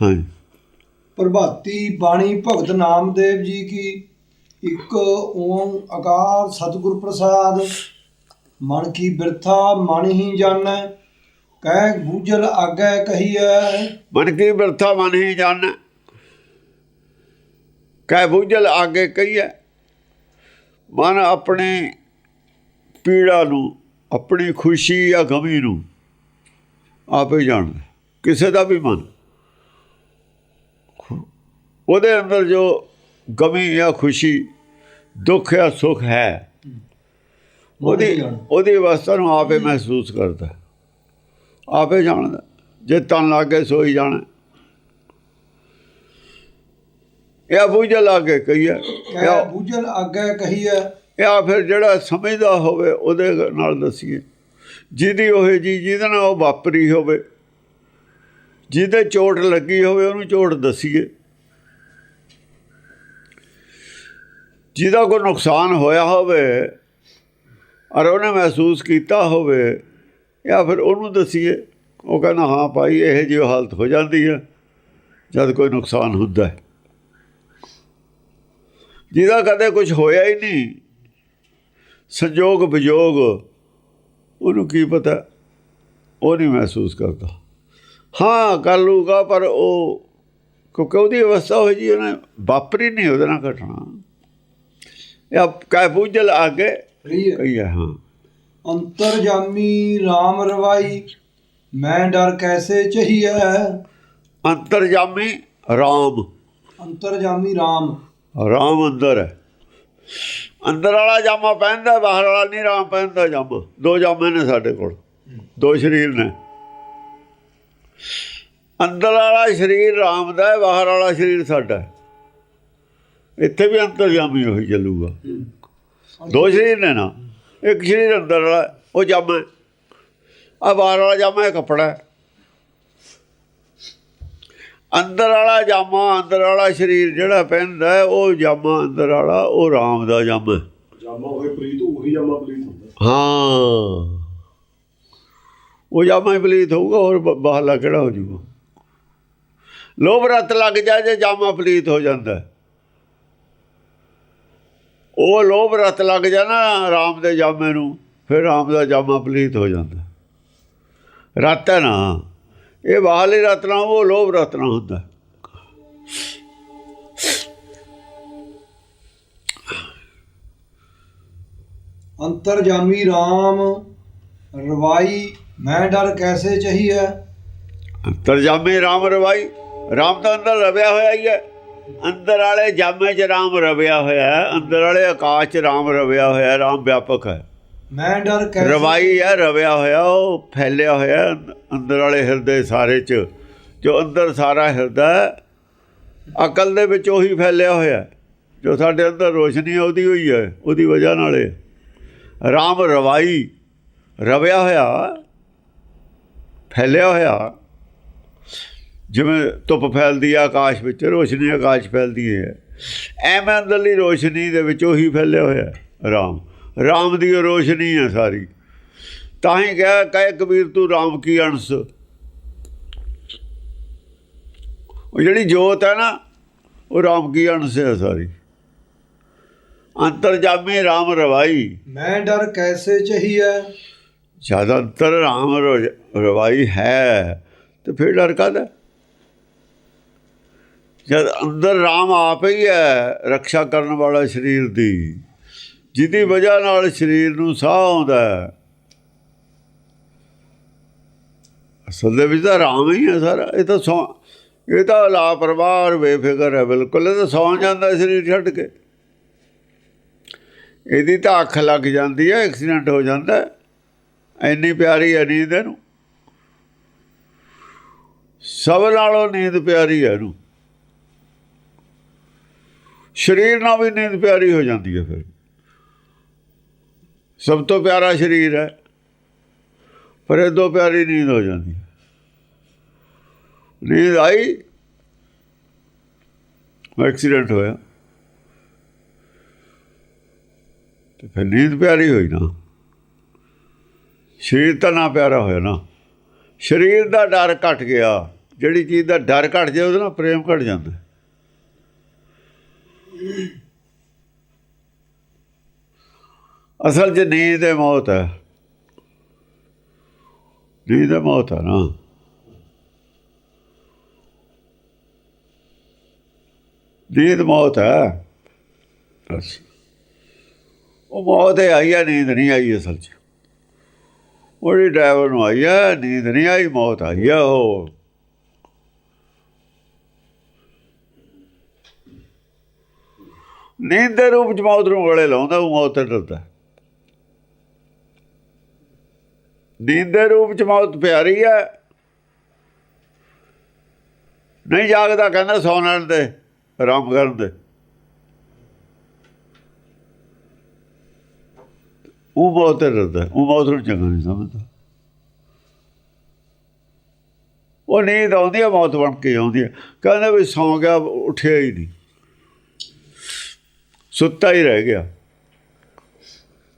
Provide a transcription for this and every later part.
ਹਾਂਜੀ। ਪ੍ਰਭਾਤੀ ਬਾਣੀ ਭਗਤ ਨਾਮਦੇਵ ਜੀ ਕੀ? ਇੱਕ ਓਮ ਆਕਾਰ ਸਤਿਗੁਰ ਪ੍ਰਸਾਦ ਮਨ ਕੀ ਬਿਰਥਾ ਮਨ ਹੀ ਜਾਣੈ ਕਹਿ ਬੂਝਲ ਆਗੈ ਕਹੀਐ। ਮਨ ਕੀ ਬਿਰਥਾ ਮਨ ਹੀ ਜਾਣੈ ਕਹਿ ਬੁਝਲ ਆਗੇ ਕਹੀਏ ਮਨ ਆਪਣੀ ਪੀੜਾ ਨੂੰ ਆਪਣੀ ਖੁਸ਼ੀ ਜਾਂ ਗਮੀ ਨੂੰ ਆਪੇ ਜਾਣਦਾ ਕਿਸੇ ਦਾ ਵੀ ਮਨ। ਉਹਦੇ ਅੰਦਰ ਜੋ ਗਮੀ ਜਾਂ ਖੁਸ਼ੀ ਦੁੱਖ ਜਾਂ ਸੁਖ ਹੈ ਉਹਦੀ ਉਹਦੀ ਅਵਸਥਾ ਨੂੰ ਆਪੇ ਮਹਿਸੂਸ ਕਰਦਾ। ਹੈ। ਆਪੇ ਜਾਣਦਾ। ਜੇ ਤਨ ਲਾਗੇ ਸੋਈ ਜਾਣਾ। ਇਹ ਬੁਝ ਲਾਗੇ ਕਹੀਏ। ਕਹਿ ਇਹ ਬੂਝਲ ਆਗੈ ਕਹੀਐ ਇਹ ਫਿਰ ਜਿਹੜਾ ਸਮਝਦਾ ਹੋਵੇ ਉਹਦੇ ਨਾਲ ਦਸੀਏ। ਜਿਹਦੀ ਉਹ ਜੀ ਜਿਹਦੇ ਨਾਲ ਉਹ ਵਾਪਰੀ ਹੋਵੇ। ਜਿਹਦੇ ਚੋਟ ਲੱਗੀ ਹੋਵੇ ਉਹਨੂੰ ਚੋਟ ਦਸੀਏ। ਜਿਹਦਾ ਕੋਈ ਨੁਕਸਾਨ ਹੋਇਆ ਹੋਵੇ ਔਰ ਉਹਨੇ ਮਹਿਸੂਸ ਕੀਤਾ ਹੋਵੇ ਜਾਂ ਫਿਰ ਉਹਨੂੰ ਦਸੀਏ, ਉਹ ਕਹਿੰਦਾ, ਹਾਂ ਭਾਈ, ਇਹ ਜਿਹੀ ਹਾਲਤ ਹੋ ਜਾਂਦੀ ਹੈ ਜਦ ਕੋਈ ਨੁਕਸਾਨ ਹੁੰਦਾ ਹੈ। ਜਿਹਦਾ ਕਦੇ ਕੁਝ ਹੋਇਆ ਹੀ ਨਹੀਂ, ਸੰਜੋਗ ਵਿਜੋਗ, ਉਹਨੂੰ ਕੀ ਪਤਾ, ਉਹ ਨਹੀਂ ਮਹਿਸੂਸ ਕਰਦਾ। ਹਾਂ, ਕਰ ਲੂਗਾ ਪਰ ਉਹ ਕਿਉਂਕਿ ਉਹਦੀ ਅਵਸਥਾ ਹੋਈ ਜੀ, ਉਹਨੇ ਵਾਪਰੀ ਨਹੀਂ, ਉਹਦੇ ਨਾਲ ਘਟਣਾ ਇਹ ਕਹਿ ਬੁਝਲ ਆਗੇ ਕਹੀਐ ਕਹੀ ਹੈ। ਹਾਂ ਅੰਤਰਜਾਮੀ RAM ਰਵਾਈ ਮੈਂ ਡਰ ਕੈਸੇ ਚਹੀਐ? ਅੰਤਰਜਾਮੀ ਰਾਮ। ਅੰਤਰਜਾਮੀ RAM ਰਾਮ ਅੰਦਰ ਹੈ। ਅੰਦਰ ਵਾਲਾ ਜਾਮਾ ਪਹਿਨਦਾ ਬਾਹਰ ਵਾਲਾ ਨਹੀਂ ਰਾਮ ਪਹਿਨਦਾ ਜਾਮਾ। ਦੋ ਜਾਮੇ ਨੇ ਸਾਡੇ ਕੋਲ। ਦੋ ਸਰੀਰ ਨੇ। ਅੰਦਰ ਵਾਲਾ ਸਰੀਰ ਰਾਮ ਦਾ ਹੈ ਬਾਹਰ ਵਾਲਾ ਸਰੀਰ ਸਾਡਾ ਹੈ। ਇੱਥੇ ਵੀ ਅੰਤਰਜਾਮੀ ਹੋਈ ਚੱਲੂਗਾ। ਦੋ ਸਰੀਰ ਨੇ ਨਾ ਇੱਕ ਸਰੀਰ ਅੰਦਰ ਵਾਲਾ ਉਹ ਜਾਮਾ ਆ ਬਾਹਰ ਵਾਲਾ ਜਾਮਾ ਇਹ ਕੱਪੜਾ ਹੈ। ਅੰਦਰ ਵਾਲਾ ਜਾਮਾ ਅੰਦਰ ਵਾਲਾ ਸਰੀਰ ਜਿਹੜਾ ਪਹਿਨਦਾ ਹੈ, ਉਹ ਜਾਮਾ ਅੰਦਰ ਵਾਲਾ ਉਹ ਰਾਮ ਦਾ ਜਾਮਾ ਹੈ। ਜਾਮਾ ਹੋਏ ਪ੍ਰੀਤ ਉਹੀ ਜਾਮਾ ਪ੍ਰੀਤ ਹੁੰਦਾ। ਹਾਂ। ਉਹ ਜਾਮਾ ਹੀ ਪਲੀਤ ਹੋਊਗਾ ਹੋਰ ਬ- ਬਾਹਰਲਾ ਕਿਹੜਾ ਹੋ ਜੂਗਾ ਲੋਭ ਰਤ ਲੱਗ ਜਾ ਜੇ ਜਾਮਾ ਪਲੀਤ ਹੋ ਜਾਂਦਾ ਹੈ। ਉਹ ਲੋਭ ਰਤ ਲੱਗ ਜਾ ਨਾ ਰਾਮ ਦੇ ਜਾਮੇ ਨੂੰ ਫਿਰ ਰਾਮ ਦਾ ਜਾਮਾ ਪਲੀਤ ਹੋ ਜਾਂਦਾ। ਰਤ ਹੈ ਨਾ ਇਹ ਬਾਹਰਲੀ ਰਤ ਨਾ ਉਹ ਲੋਭ ਰਤ ਨਾ ਹੁੰਦਾ। ਅੰਤਰਜਾਮੀ RAM ਰਵਾਈ ਮੈਂ ਡਰ ਕੈਸੇ ਚਹੀਐ? ਤਰਜਾਮੇ ਰਾਮ ਰਵਾਈ ਰਾਮ ਤਾਂ ਅੰਦਰ ਰਵਿਆ ਹੋਇਆ ਹੀ ਹੈ। ਅੰਦਰ ਵਾਲੇ ਜਾਮੇ 'ਚ ਰਾਮ ਰਵਿਆ ਹੋਇਆ ਹੈ ਅੰਦਰ ਵਾਲੇ ਆਕਾਸ਼ 'ਚ ਰਾਮ ਰਵਿਆ ਹੋਇਆ ਹੈ ਰਾਮ ਵਿਆਪਕ ਹੈ ਮੈਂ ਡਰ ਕੈਸੇ ਰਵਾਈ ਹੈ ਰਵਿਆ ਹੋਇਆ ਉਹ ਫੈਲਿਆ ਹੋਇਆ ਹੈ ਅੰਦਰ ਵਾਲੇ ਹਿਰਦੇ ਸਾਰੇ 'ਚ ਜੋ ਅੰਦਰ ਸਾਰਾ ਹਿਰਦਾ ਹੈ, ਅਕਲ ਦੇ ਵਿੱਚ ਉਹੀ ਫੈਲਿਆ ਹੋਇਆ ਹੈ। ਜੋ ਸਾਡੇ ਅੰਦਰ ਰੋਸ਼ਨੀ ਹੈ ਉਹਦੀ ਹੋਈ ਹੈ ਉਹਦੀ ਵਜ੍ਹਾ ਨਾਲ ਇਹ ਰਾਮ ਰਵਾਈ ਰਵਿਆ ਹੋਇਆ ਫੈਲਿਆ ਹੋਇਆ ਜਿਵੇਂ ਧੁੱਪ ਫੈਲਦੀ ਹੈ ਆਕਾਸ਼ ਵਿੱਚ ਰੋਸ਼ਨੀ ਆਕਾਸ਼ ਫੈਲਦੀ ਹੈ। ਐਵੇਂ ਅੰਦਰਲੀ ਰੋਸ਼ਨੀ ਦੇ ਵਿੱਚ ਉਹੀ ਫੈਲਿਆ ਹੋਇਆ ਹੈ ਰਾਮ। ਰਾਮ ਦੀ ਰੋਸ਼ਨੀ ਹੈ ਸਾਰੀ। ਤਾਂ ਹੀ ਕਿਹਾ ਕਹੇ ਕਬੀਰ ਤੂੰ ਰਾਮ ਕੀ ਅੰਸ਼ ਉਹ ਜਿਹੜੀ ਜੋਤ ਹੈ ਨਾ ਉਹ ਰਾਮ ਕੀ ਅੰਸ਼ ਹੈ ਸਾਰੀ। ਅੰਤਰਜਾਮੀ ਰਾਮ ਰਵਾਈ। ਮੈਂ ਡਰ ਕੈਸੇ ਚਹੀਐ? ਜਦ ਅੰਤਰ ਰਾਮ ਰਵਾਈ ਹੈ ਤੇ ਫਿਰ ਡਰ ਕਾਹਦਾ? ਜਦ ਅੰਦਰ ਰਾਮ ਆਪ ਹੀ ਹੈ ਰੱਖਿਆ ਕਰਨ ਵਾਲਾ ਸਰੀਰ ਦੀ, ਜਿਹਦੀ ਵਜ੍ਹਾ ਨਾਲ ਸਰੀਰ ਨੂੰ ਸਾਹ ਆਉਂਦਾ ਹੈ। ਅਸਲ ਦੇ ਵਿੱਚ ਤਾਂ ਰਾਮ ਹੀ ਹੈ ਸਾਰਾ, ਇਹ ਤਾਂ ਸੌ, ਇਹ ਤਾਂ ਲਾਪਰਵਾਹ ਬੇਫਿਕਰ ਹੈ ਬਿਲਕੁਲ, ਇਹ ਤਾਂ ਸੌਂ ਜਾਂਦਾ ਸਰੀਰ ਛੱਡ ਕੇ। ਇਹਦੀ ਤਾਂ ਅੱਖ ਲੱਗ ਜਾਂਦੀ ਹੈ, ਐਕਸੀਡੈਂਟ ਹੋ ਜਾਂਦਾ ਹੈ। ਇੰਨੀ ਪਿਆਰੀ ਹੈ ਨੀਂਦ ਇਹਨੂੰ। ਸਭ ਨਾਲੋਂ ਨੀਂਦ ਪਿਆਰੀ ਹੈ ਇਹਨੂੰ। ਸਰੀਰ ਨਾਲ ਵੀ ਨੀਂਦ ਪਿਆਰੀ ਹੋ ਜਾਂਦੀ ਹੈ ਫਿਰ। ਸਭ ਤੋਂ ਪਿਆਰਾ ਸਰੀਰ ਹੈ, ਪਰ ਇਹ ਤੋਂ ਪਿਆਰੀ ਨੀਂਦ ਹੋ ਜਾਂਦੀ ਹੈ। ਨੀਂਦ ਆਈ, ਐਕਸੀਡੈਂਟ ਹੋਇਆ। ਤੇ ਫਿਰ ਨੀਂਦ ਪਿਆਰੀ ਹੋਈ ਨਾ। ਸਰੀਰ ਤਾਂ ਨਾ ਪਿਆਰਾ ਹੋਇਆ ਨਾ। ਸਰੀਰ ਦਾ ਡਰ ਘਟ ਗਿਆ। ਜਿਹੜੀ ਚੀਜ਼ ਦਾ ਡਰ ਘਟ ਜਾਏ ਉਹਦੇ ਨਾਲ ਪ੍ਰੇਮ ਘਟ ਜਾਂਦਾ। ਅਸਲ 'ਚ ਨੀਂਦ ਹੈ ਮੌਤ ਹੈ। ਨੀਂਦ ਹੈ ਮੌਤ ਹੈ ਨਾ। ਨੀਂਦ ਮੌਤ ਹੈ। ਉਹ ਮੌਤ ਹੈ ਆਈ ਆ ਨੀਂਦ ਨਹੀਂ ਆਈ ਅਸਲ 'ਚ। ਉਹਦੀ ਡਰਾਈਵਰ ਨੂੰ ਆਈ ਹੈ, ਨੀਂਦ ਨਹੀਂ ਆਈ, ਮੌਤ ਆਈ ਹੈ ਉਹ। ਨੀਂਦ ਦੇ ਰੂਪ ਚ ਮੌਤ ਨੂੰ ਗਲੇ ਲਾਉਂਦਾ, ਉਹ ਮੌਤ ਤੇ ਡਰਦਾ। ਨੀਂਦ ਦੇ ਰੂਪ ਚ ਮੌਤ ਪਿਆਰੀ ਹੈ। ਨਹੀਂ ਜਾਗਦਾ ਕਹਿੰਦਾ ਸੌਣ ਦੇ ਆਰਾਮ ਕਰਨ ਦੇ ਉਹ ਮੌਤ ਤੇ ਡਰਦਾ, ਉਹ ਮੌਤ ਨੂੰ ਚੰਗਾ ਨਹੀਂ ਸਮਝਦਾ। ਉਹ ਨੀਂਦ ਆਉਂਦੀ ਹੈ, ਮੌਤ ਬਣ ਕੇ ਆਉਂਦੀ ਹੈ। ਕਹਿੰਦਾ ਵੀ ਸੌਂ ਗਿਆ, ਉੱਠਿਆ ਹੀ ਨਹੀਂ। ਸੁੱਤਾ ਹੀ ਰਹਿ ਗਿਆ।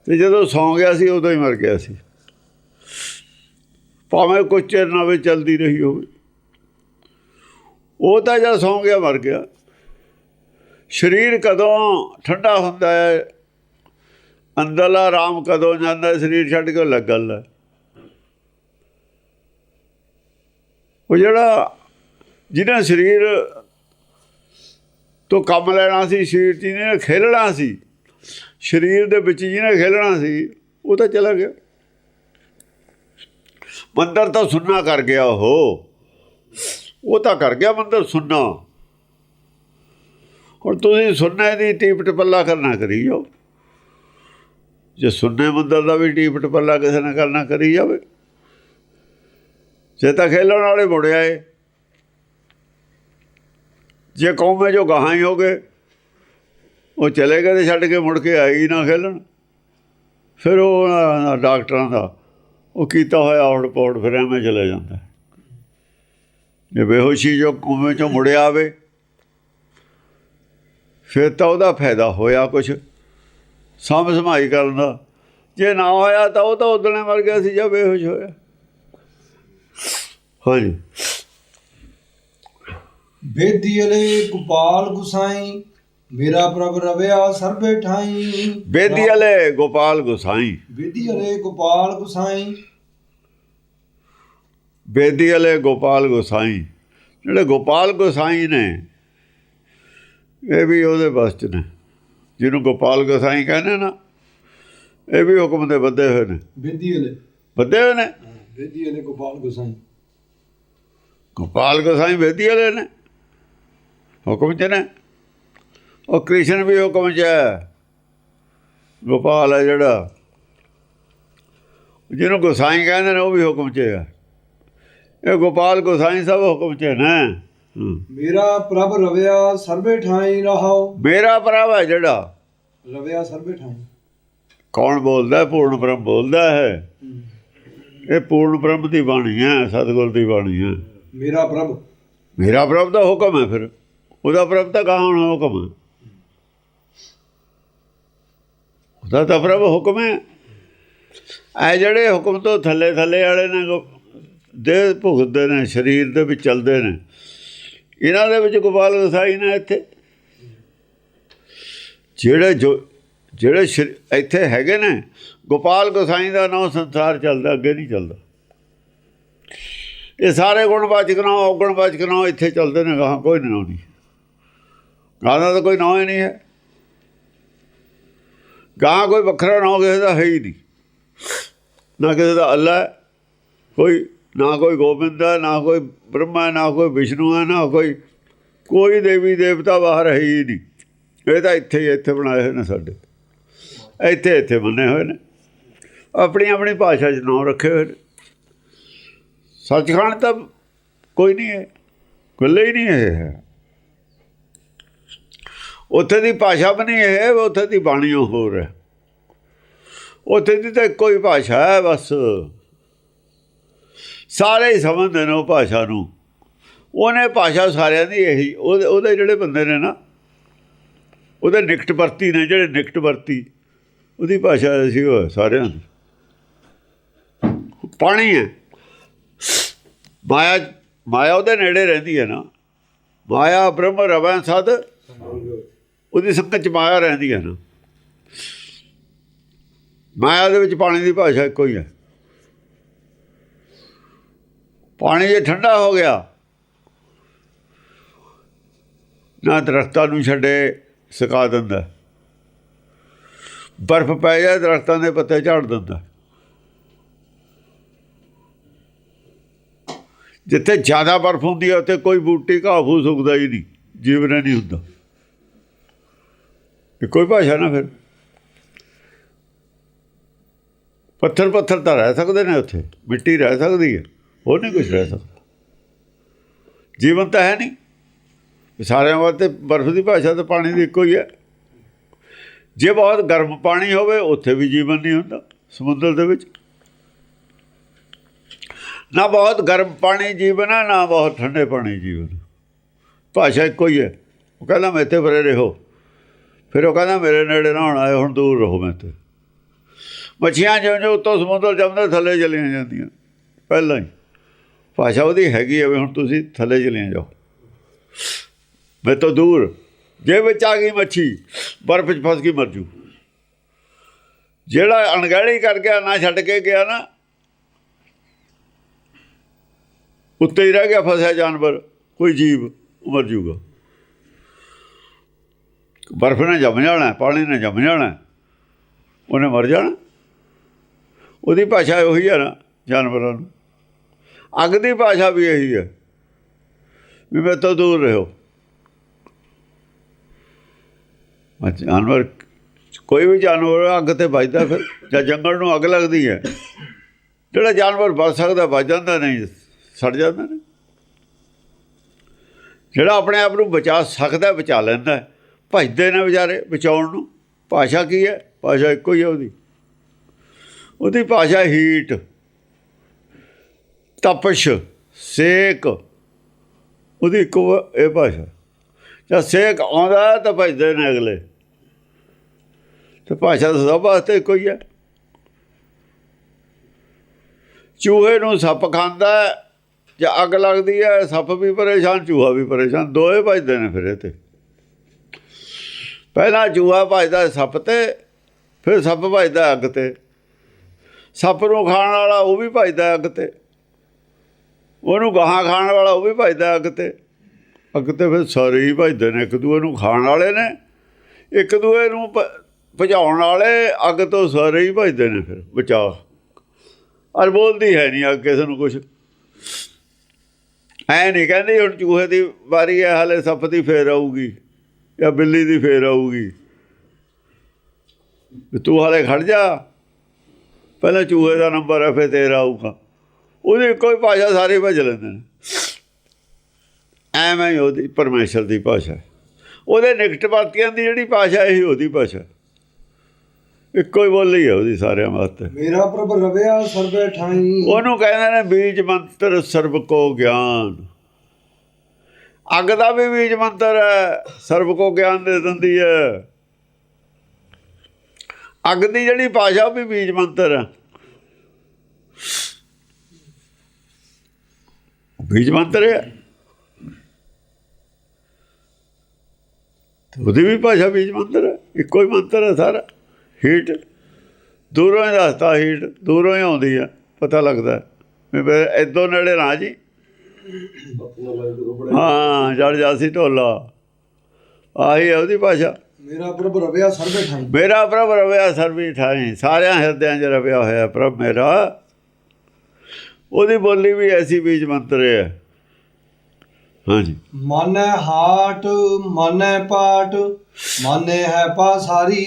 ਤੇ ਜਦੋਂ ਸੌਂ ਗਿਆ ਸੀ, ਉਦੋਂ ਹੀ ਮਰ ਗਿਆ ਸੀ। ਭਾਵੇਂ ਕੁਝ ਚਿਰ ਨਾ ਵੀ ਚਲਦੀ ਰਹੀ ਹੋਵੇ। ਉਹ ਤਾਂ ਜਦ ਸੌਂ ਗਿਆ, ਮਰ ਗਿਆ। ਸਰੀਰ ਕਦੋਂ ਠੰਡਾ ਹੁੰਦਾ ਹੈ? ਅੰਦਰਲਾ ਆਰਾਮ ਕਦੋਂ ਜਾਂਦਾ ਸਰੀਰ ਛੱਡ ਕੇ ਲੱਗ ਗੱਲ ਹੈ। ਉਹ ਜਿਹੜਾ ਜਿਹਨੇ ਸਰੀਰ ਤੋਂ ਕੰਮ ਲੈਣਾ ਸੀ, ਸਰੀਰ 'ਚ ਜਿਹਨੇ ਖੇਲਣਾ ਸੀ, ਸਰੀਰ ਦੇ ਵਿੱਚ ਜਿਹਨੇ ਖੇਲਣਾ ਸੀ, ਉਹ ਤਾਂ ਚਲਾ ਗਿਆ। ਮੰਦਰ ਤਾਂ ਸੁਣਨਾ ਕਰ ਗਿਆ ਉਹ। ਉਹ ਤਾਂ ਕਰ ਗਿਆ ਮੰਦਰ ਸੁਣਨਾ ਹੁਣ ਤੁਸੀਂ ਸੁਣਨੇ ਦੀ ਟੀਪ ਟਪੱਲਾ ਕਰਨਾ ਕਰੀ ਜਾਓ ਜੇ ਸੁਣਨੇ ਮੰਦਰ ਦਾ ਵੀ ਟੀਪ ਟਪੱਲਾ ਕਿਸੇ ਨੇ ਕਰਨਾ ਕਰੀ ਜਾਵੇ। ਜੇ ਤਾਂ ਖੇਲਣ ਵਾਲੇ ਮੁੜਿਆ ਏ ਜੇ ਕੌਮੇ ਜੋ ਗਾਹਾਂ ਹੀ ਹੋ ਗਏ, ਉਹ ਚਲੇ ਗਏ ਤੇ ਛੱਡ ਕੇ ਮੁੜ ਕੇ ਆਈ ਨਾ ਖੇਲਣ। ਫਿਰ ਉਹ ਡਾਕਟਰਾਂ ਦਾ, ਉਹ ਕੀਤਾ ਹੋਇਆ ਔੜ ਪੌੜ ਫਿਰ ਐਵੇਂ ਚਲੇ ਜਾਂਦਾ। ਜੇ ਬੇਹੋਸ਼ੀ ਜੋ ਕੌਮੇ ਚੋਂ ਮੁੜਿਆ ਆਵੇ, ਫਿਰ ਤਾਂ ਉਹਦਾ ਫਾਇਦਾ ਹੋਇਆ ਕੁਛ। ਸਾਂਭ ਸਮਾਈ ਕਰਨ ਦਾ। ਜੇ ਨਾ ਹੋਇਆ ਤਾਂ ਉਹ ਤਾਂ ਉਦਣੇ ਮਰ ਗਿਆ ਸੀ ਜਾਂ ਬੇਹੋਸ਼ ਹੋਇਆ। ਹਾਂਜੀ। ਬੇਦੀਲੇ ਗੋਪਾਲ ਗੁਸਾਈ ਮੇਰਾ ਪ੍ਰਭ ਰਵਿਆ ਸਰਬੇ ਠਾਈ। ਬੇਦੀ ਵਾਲੇ ਗੋਪਾਲ ਗੁਸਾਈ। ਬੇਦੀਲੇ ਗੋਪਾਲ ਗੁਸਾਈ। ਬੇਦੀ ਵਾਲੇ ਗੋਪਾਲ ਗੋਸਾਈ। ਜਿਹੜੇ ਗੋਪਾਲ ਗੋਸਾਈ ਨੇ ਇਹ ਵੀ ਉਹਦੇ ਬਸ ਚ ਨੇ। ਜਿਹਨੂੰ ਗੋਪਾਲ ਗੋਸਾਈ ਕਹਿੰਦੇ ਨਾ ਇਹ ਵੀ ਹੁਕਮ ਦੇ ਬੱਧੇ ਹੋਏ ਨੇ। ਬੇਦੀਲੇ ਬੱਧੇ ਹੋਏ ਨੇ? ਬੇਦੀਲੇ ਗੋਪਾਲ ਗੁਸਾਈ। ਗੋਪਾਲ ਗੋਸਾਈ ਬੇਦੀ ਵਾਲੇ ਨੇ। ਹੁਕਮ ਚ ਨੇ। ਉਹ ਕ੍ਰਿਸ਼ਨ ਵੀ ਹੁਕਮ ਚ ਹੈ। ਗੋਪਾਲ ਹੈ ਜਿਹੜਾ। ਜਿਹਨੂੰ ਗੋਸਾਈ ਕਹਿੰਦੇ ਨੇ ਉਹ ਵੀ ਹੁਕਮ ਚ ਹੈ। ਇਹ ਗੋਪਾਲ ਗੋਸਾਈ ਸਭ ਹੁਕਮ ਚ ਨੇ। ਮੇਰਾ ਪ੍ਰਭ ਰਵਿਆ ਸਰਬੇ ਠਾਈ ਰਹਾਓ। ਮੇਰਾ ਭਰਾਵਾ ਹੈ ਜਿਹੜਾ। ਰਵਿਆ ਸਰਬੇ ਠਾਈ। ਕੌਣ ਬੋਲਦਾ? ਪੂਰਨ ਬ੍ਰਹਮ ਬੋਲਦਾ ਹੈ। ਇਹ ਪੂਰਨ ਬ੍ਰਹਮ ਦੀ ਬਾਣੀ ਹੈ ਸਤਿਗੁਰ ਦੀ ਬਾਣੀ ਹੈ। ਮੇਰਾ ਪ੍ਰਭ। ਮੇਰਾ ਪ੍ਰਭ ਦਾ ਹੁਕਮ ਹੈ ਫਿਰ। ਉਹਦਾ ਪ੍ਰਭ ਤਾਂ ਕਹਾਂ ਹੁਣ ਹੁਕਮ ਉਹਦਾ ਤਾਂ ਪ੍ਰਭ ਹੁਕਮ ਹੈ। ਇਹ ਜਿਹੜੇ ਹੁਕਮ ਤੋਂ ਥੱਲੇ ਥੱਲੇ ਵਾਲੇ ਨੇ ਗੋ- ਦੇਹ ਭੁਗਤਦੇ ਨੇ, ਸਰੀਰ ਦੇ ਵਿੱਚ ਚੱਲਦੇ ਨੇ। ਇਹਨਾਂ ਦੇ ਵਿੱਚ ਗੋਪਾਲ ਗਸਾਈ ਨੇ ਇੱਥੇ। ਜਿਹੜੇ ਜੋ, ਜਿਹੜੇ ਸ਼ਰੀ- ਇੱਥੇ ਹੈਗੇ ਨੇ, ਗੋਪਾਲ ਗੋਸਾਈ ਦਾ ਨਾਮ ਸੰਸਾਰ ਚੱਲਦਾ, ਅੱਗੇ ਨਹੀਂ ਚੱਲਦਾ। ਇਹ ਸਾਰੇ ਗੁਣ ਵਾਚਕ ਨਾਮ ਔਗਣ ਵਾਚਕ ਨਾਮ ਇੱਥੇ ਚੱਲਦੇ ਨੇ, ਗਾਹਾਂ ਕੋਈ ਨਾਮ ਨਹੀਂ। ਗਾਹਾਂ ਦਾ ਤਾਂ ਕੋਈ ਨਾਮ ਹੀ ਨਹੀਂ ਹੈ। ਗਾਂ ਕੋਈ ਵੱਖਰਾ ਨਾਮ ਕਿਸੇ ਦਾ ਹੈ ਹੀ ਨਹੀਂ। ਨਾ ਕਿਸੇ ਦਾ ਅੱਲਾ ਕੋਈ ਨਾ ਕੋਈ ਗੋਬਿੰਦ ਹੈ ਨਾ ਕੋਈ ਬ੍ਰਹਮਾ ਹੈ, ਨਾ ਕੋਈ ਵਿਸ਼ਨੂੰ ਹੈ ਨਾ ਕੋਈ ਕੋਈ ਦੇਵੀ ਦੇਵਤਾ ਬਾਹਰ ਹੈ ਹੀ ਨਹੀਂ। ਇਹ ਤਾਂ ਇੱਥੇ ਹੀ ਇੱਥੇ ਬਣਾਏ ਹੋਏ ਨੇ ਸਾਡੇ। ਇੱਥੇ ਇੱਥੇ ਬੰਨੇ ਹੋਏ ਨੇ। ਆਪਣੀ ਆਪਣੀ ਭਾਸ਼ਾ 'ਚ ਨਾਮ ਰੱਖੇ ਹੋਏ ਨੇ। ਸੱਚਖੰਡ ਤਾਂ ਕੋਈ ਨਹੀਂ ਹੈ ਗੱਲੇ ਹੀ ਨਹੀਂ ਹੈ। ਉੱਥੇ ਦੀ ਭਾਸ਼ਾ ਵੀ ਨਹੀਂ ਇਹ ਉੱਥੇ ਦੀ ਬਾਣੀ ਹੋਰ ਹੈ। ਉੱਥੇ ਦੀ ਤਾਂ ਇੱਕੋ ਹੀ ਭਾਸ਼ਾ ਹੈ ਬਸ। ਸਾਰੇ ਹੀ ਸਮਝਦੇ ਨੇ ਉਹ ਭਾਸ਼ਾ ਨੂੰ। ਉਹਨੇ ਭਾਸ਼ਾ ਸਾਰਿਆਂ ਦੀ ਇਹੀ, ਉਹਦੇ ਉਹਦੇ ਜਿਹੜੇ ਬੰਦੇ ਨੇ ਨਾ, ਉਹਦੇ ਨਿਕਟ ਵਰਤੀ ਨੇ, ਜਿਹੜੇ ਨਿਕਟ ਵਰਤੀ, ਉਹਦੀ ਭਾਸ਼ਾ ਸੀ ਉਹ ਸਾਰਿਆਂ ਦੀ। ਪਾਣੀ ਹੈ। ਮਾਇਆ ਮਾਇਆ ਉਹਦੇ ਨੇੜੇ ਰਹਿੰਦੀ ਹੈ ਨਾ। ਮਾਇਆ, ਬ੍ਰਹਮ, ਰਵੈ, ਸਦ। ਉਹਦੀ ਸੰਗਤ ਚ ਮਾਇਆ ਰਹਿੰਦੀ ਹੈ ਨਾ। ਮਾਇਆ ਦੇ ਵਿੱਚ ਪਾਣੀ ਦੀ ਭਾਸ਼ਾ ਇੱਕੋ ਹੀ ਹੈ ਪਾਣੀ ਜੇ ਠੰਡਾ ਹੋ ਗਿਆ, ਨਾ ਦਰਖਤਾਂ ਨੂੰ ਛੱਡੇ ਸੁਕਾ ਦਿੰਦਾ। ਬਰਫ਼ ਪੈ ਜਾਏ, ਦਰਖਤਾਂ ਦੇ ਪੱਤੇ ਝਾੜ ਦਿੰਦਾ। ਜਿੱਥੇ ਜ਼ਿਆਦਾ ਬਰਫ਼ ਹੁੰਦੀ ਹੈ ਉੱਥੇ ਕੋਈ ਬੂਟੀ ਘਾਹ ਫੂਸ ਉੱਗਦਾ ਹੀ ਨਹੀਂ, ਜੀਵਨ ਨਹੀਂ ਹੁੰਦਾ। ਕੋਈ ਭਾਸ਼ਾ ਨਾ ਫਿਰ। ਪੱਥਰ ਪੱਥਰ ਤਾਂ ਰਹਿ ਸਕਦੇ ਨੇ ਉੱਥੇ, ਮਿੱਟੀ ਰਹਿ ਸਕਦੀ ਹੈ, ਹੋਰ ਨਹੀਂ ਕੁਝ ਰਹਿ ਸਕਦਾ। ਜੀਵਨ ਤਾਂ ਹੈ ਨਹੀਂ। ਸਾਰਿਆਂ ਵਾਸਤੇ ਬਰਫ਼ ਦੀ ਭਾਸ਼ਾ ਤਾਂ ਪਾਣੀ ਦੀ ਇੱਕੋ ਹੀ ਹੈ। ਜੇ ਬਹੁਤ ਗਰਮ ਪਾਣੀ ਹੋਵੇ, ਉੱਥੇ ਵੀ ਜੀਵਨ ਨਹੀਂ ਹੁੰਦਾ, ਸਮੁੰਦਰ ਦੇ ਵਿੱਚ। ਨਾ ਬਹੁਤ ਗਰਮ ਪਾਣੀ ਜੀਵਨ ਹੈ, ਨਾ ਬਹੁਤ ਠੰਡੇ ਪਾਣੀ ਜੀਵਨ। ਭਾਸ਼ਾ ਇੱਕੋ ਹੀ ਹੈ। ਉਹ ਕਹਿੰਦਾ, ਮੈਂ ਇੱਥੇ ਪਰੇ ਰਹੋ। ਫਿਰ ਉਹ ਕਹਿੰਦਾ, ਮੇਰੇ ਨੇੜੇ ਨਾ ਹੁਣ ਆਏ ਹੁਣ ਦੂਰ ਰਹੋ ਮੈਂ ਤੇ ਮੱਛੀਆਂ ਜਿਉਂ ਜਿਉਂ ਉੱਤੋਂ ਸਮੁੰਦਰ ਜੰਮਦੇ ਥੱਲੇ ਚਲੀਆਂ ਜਾਂਦੀਆਂ। ਪਹਿਲਾਂ ਹੀ। ਭਾਸ਼ਾ ਉਹਦੀ ਹੈਗੀ ਹੈ ਵੀ ਹੁਣ ਤੁਸੀਂ ਥੱਲੇ ਚਲੀਆਂ ਜਾਓ। ਮੈਂ ਤਾਂ ਦੂਰ। ਜੇ ਵਿੱਚ ਆ ਗਈ ਮੱਛੀ, ਬਰਫ਼ 'ਚ ਫਸ ਗਈ, ਮਰ ਜੂ। ਜਿਹੜਾ ਅਣਗਹਿਲੀ ਕਰ ਗਿਆ, ਨਾ ਛੱਡ ਕੇ ਗਿਆ ਨਾ, ਉੱਤੇ ਹੀ ਰਹਿ ਗਿਆ ਫਸਿਆ ਜਾਨਵਰ, ਕੋਈ ਜੀਵ ਉਹ ਮਰ ਜੂਗਾ। ਬਰਫ਼ ਨੇ ਜੰਮ ਜਾਣਾ, ਪਾਣੀ ਨੇ ਜੰਮ ਜਾਣਾ, ਉਹਨੇ ਮਰ ਜਾਣਾ। ਉਹਦੀ ਭਾਸ਼ਾ ਉਹੀ ਹੈ ਨਾ, ਜਾਨਵਰਾਂ ਨੂੰ ਅੱਗ ਦੀ ਭਾਸ਼ਾ ਵੀ ਇਹੀ ਹੈ ਵੀ ਮੈਂ ਤੋਂ ਦੂਰ ਰਹੋ। ਮੈਂ ਜਾਨਵਰ, ਕੋਈ ਵੀ ਜਾਨਵਰ ਅੱਗ ਤੇ ਵੱਜਦਾ ਫਿਰ, ਜਾਂ ਜੰਗਲ ਨੂੰ ਅੱਗ ਲੱਗਦੀ ਹੈ, ਜਿਹੜਾ ਜਾਨਵਰ ਬਚ ਸਕਦਾ ਬਚ ਜਾਂਦਾ ਨਹੀਂ, ਸੜ ਜਾਂਦਾ ਨਹੀਂ। ਜਿਹੜਾ ਆਪਣੇ ਆਪ ਨੂੰ ਬਚਾ ਸਕਦਾ, ਬਚਾ ਲੈਂਦਾ ਭਜਦੇ ਨੇ ਵਿਚਾਰੇ ਬਚਾਉਣ ਨੂੰ। ਭਾਸ਼ਾ ਕੀ ਹੈ? ਭਾਸ਼ਾ ਇੱਕੋ ਹੀ ਹੈ ਉਹਦੀ। ਉਹਦੀ ਭਾਸ਼ਾ ਹੀਟ। ਤਪਸ਼, ਸੇਕ। ਉਹਦੀ ਇੱਕੋ ਇਹ ਭਾਸ਼ਾ। ਜਦ ਸੇਕ ਆਉਂਦਾ ਤਾਂ ਭਜਦੇ ਨੇ ਅਗਲੇ। ਤੇ ਭਾਸ਼ਾ ਤਾਂ ਸਭ ਵਾਸਤੇ ਇੱਕੋ ਹੀ ਹੈ। ਚੂਹੇ ਨੂੰ ਸੱਪ ਖਾਂਦਾ ਜਾਂ ਅੱਗ ਲੱਗਦੀ ਹੈ, ਸੱਪ ਵੀ ਪਰੇਸ਼ਾਨ, ਚੂਹਾ ਵੀ ਪਰੇਸ਼ਾਨ ਦੋਏ ਭਜਦੇ ਨੇ ਫਿਰ ਇਹ ਤੇ ਪਹਿਲਾਂ ਚੂਹਾ ਭਜਦਾ ਸੱਪ ਤੇ, ਫਿਰ ਸੱਪ ਭਜਦਾ ਅੱਗ ਤੇ। ਸੱਪ ਨੂੰ ਖਾਣ ਵਾਲਾ ਉਹ ਵੀ ਭਜਦਾ ਅੱਗ ਤੇ। ਉਹਨੂੰ ਗਾਹਾਂ ਖਾਣ ਵਾਲਾ ਉਹ ਵੀ ਭਜਦਾ ਅੱਗ ਤੇ। ਅੱਗ ਤੇ ਫਿਰ ਸਾਰੇ ਹੀ ਭਜਦੇ ਨੇ, ਇੱਕ ਦੂਏ ਨੂੰ ਖਾਣ ਵਾਲੇ ਨੇ, ਇੱਕ ਦੂਏ ਨੂੰ ਭਜਾਉਣ ਵਾਲੇ, ਅੱਗ ਤੋਂ ਸਾਰੇ ਹੀ ਭਜਦੇ ਨੇ ਫਿਰ ਬਚਾਅ ਔਰ ਬੋਲਦੀ ਹੈ ਨਹੀਂ ਅੱਗ, ਕਿਸੇ ਨੂੰ ਕੁਝ ਐ ਨਹੀਂ ਕਹਿੰਦੀ, ਹੁਣ ਚੂਹੇ ਦੀ ਵਾਰੀ ਹੈ, ਹਲੇ ਸੱਪ ਦੀ ਫੇਰ ਆਊਗੀ। ਜਾਂ ਬਿੱਲੀ ਦੀ ਫੇਰ ਆਊਗੀ। ਤੂੰ ਹਾਲੇ ਖੜ ਜਾ। ਪਹਿਲਾਂ ਚੂਹੇ ਦਾ ਨੰਬਰ ਹੈ ਫਿਰ ਤੇਰਾ ਆਊਗਾ। ਉਹਦੀ ਕੋਈ ਭਾਸ਼ਾ ਸਾਰੇ ਭਜ ਲੈਂਦੇ ਨੇ। ਐਵੇਂ ਹੀ ਉਹਦੀ ਪਰਮੇਸ਼ਰ ਦੀ ਭਾਸ਼ਾ। ਉਹਦੇ ਨਿਕਟਵਾਤੀਆਂ ਦੀ ਜਿਹੜੀ ਭਾਸ਼ਾ ਇਹੀ ਉਹਦੀ ਭਾਸ਼ਾ। ਇੱਕੋ ਹੀ ਬੋਲੀ ਹੈ ਉਹਦੀ ਸਾਰਿਆਂ ਵਾਸਤੇ। ਮੇਰਾ ਪ੍ਰਭ ਰਵਿਆ ਸਰਬੇ ਠਾਈ। ਉਹਨੂੰ ਕਹਿੰਦੇ ਨੇ ਬੀਜ ਮੰਤਰ ਸਰਬ ਕੋ ਗਿਆਨ। ਅੱਗ ਦਾ ਵੀ ਬੀਜ ਮੰਤਰ ਹੈ, ਸਰਬ ਕੋ ਗਿਆਨ ਦੇ ਦਿੰਦੀ ਹੈ। ਅੱਗ ਦੀ ਜਿਹੜੀ ਭਾਸ਼ਾ, ਉਹ ਵੀ ਬੀਜ ਮੰਤਰ ਹੈ। ਬੀਜ ਮੰਤਰ ਹੈ। ਉਹਦੀ ਵੀ ਭਾਸ਼ਾ ਬੀਜ ਮੰਤਰ ਹੈ। ਇੱਕੋ ਹੀ ਮੰਤਰ ਹੈ ਸਾਰਾ। ਹੀਟ ਦੂਰੋਂ ਹੀ ਦੱਸਦਾ ਹੀਟ ਦੂਰੋਂ ਹੀ ਆਉਂਦੀ ਆ ਪਤਾ ਲੱਗਦਾ ਵੀ ਇਦੋਂ ਨੇੜੇ ਨਾ ਜੀ ਆਪਣਾ ਲਾਈਵ ਜਦੋਂ ਬੜਾ ਹਾਂ ਜੜ ਜਾਸੀ ਢੋਲਾ। ਆਹੀ ਹੈ ਉਹਦੀ ਭਾਸ਼ਾ। ਮੇਰਾ ਪ੍ਰਭ ਰਵਿਆ ਸਰਬੇ ਠਾਈ ਮੇਰਾ ਪ੍ਰਭ ਰਵਿਆ ਸਰਬੀ ਠਾਈ ਸਾਰਿਆਂ ਹਿਰਦਿਆਂ 'ਚ ਰਵਿਆ ਹੋਇਆ ਪ੍ਰਭ ਮੇਰਾ। ਉਹਦੀ ਬੋਲੀ ਵੀ ਐਸੀ ਬੀਜ ਮੰਤਰ ਹੈ। ਹਾਂਜੀ। ਮਾਨੈ ਹਾਟ ਮਾਨੈ ਪਾਟ ਮਾਨੈ ਹੈ ਪਾਸਾਰੀ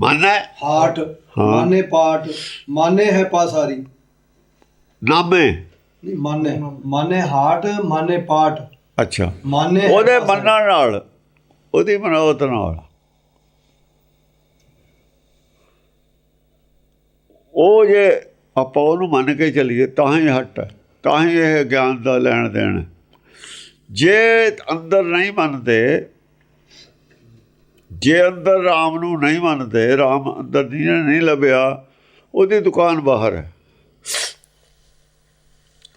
ਮੰਨੈ? ਹਾਟ ਹਾਂ। ਮਾਨੈ ਪਾਟ ਮਾਨੈ ਹੈ ਪਾਸਾਰੀ ਨਾਮੇ ਨਹੀਂ ਮਾਨੈ ਮਾਨੈ ਹਾਟ ਮਾਨੈ ਪਾਟ ਅੱਛਾ ਮਾਨੈ ਉਹਦੇ। ਮੰਨਣ ਨਾਲ ਉਹਦੀ ਮਨੋਤ ਨਾਲ ਉਹ ਜੇ ਆਪਾਂ ਉਹਨੂੰ ਮੰਨ ਕੇ ਚੱਲੀਏ ਤਾਂ ਹੀ ਹੱਟ ਤਾਂ ਹੀ ਇਹ ਗਿਆਨ ਦਾ ਲੈਣ ਦੇਣ। ਜੇ ਅੰਦਰ ਨਹੀਂ ਮੰਨਦੇ ਜੇ ਅੰਦਰ ਰਾਮ ਨੂੰ ਨਹੀਂ ਮੰਨਦੇ ਰਾਮ ਅੰਦਰ ਨਹੀਂ ਲੱਭਿਆ ਉਹਦੀ ਦੁਕਾਨ ਬਾਹਰ ਹੈ